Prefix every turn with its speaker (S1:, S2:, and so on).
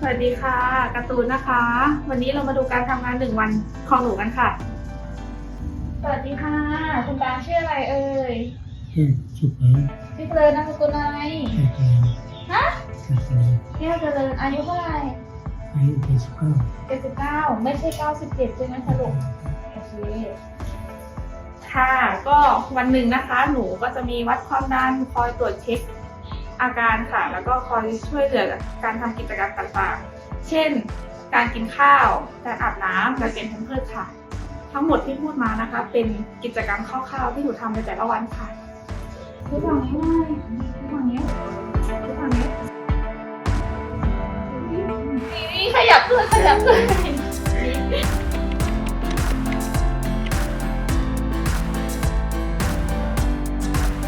S1: สวัสดีค่ะการ์ตูนนะคะ วันนี้เรามาดูการทำงานหนึ่งวันของหนูกันค่ะ สวัสดีค่ะ คุณตาชื่ออะไรเอ่ย
S2: ชื่อสุภาพ
S1: พี่เพลินนามสกุลอะไร
S2: แก่กลาง
S1: ฮะ
S2: แก่กลาง
S1: แก้วเจริญอายุเท่าไหร่
S2: อายุเป็นสิบเก้า
S1: เจ็ดสิบเก้าไม่ใช่เก้าสิบเจ็ดใช่ไหมคะลูกโอเคค่ะก็วันหนึ่งนะคะ หนูก็จะมีวัดความดันคอยตรวจเช็ค อาการค่ะ แล้วก็คอยช่วยเหลือการทำกิจกรรมต่างๆ เช่น การกินข้าว การอาบน้ำการเปลี่ยนแพมเพิร์สค่ะ ทั้งหมดที่พูดมานะคะ เป็นกิจกรรมคร่าวๆที่หนูทำในแต่ละวันค่ะดูฝั่งนี้หน่อยดูฝั่งนี้ดูฝั่งนี้นี่ขยับขึ้นขยับขึ้น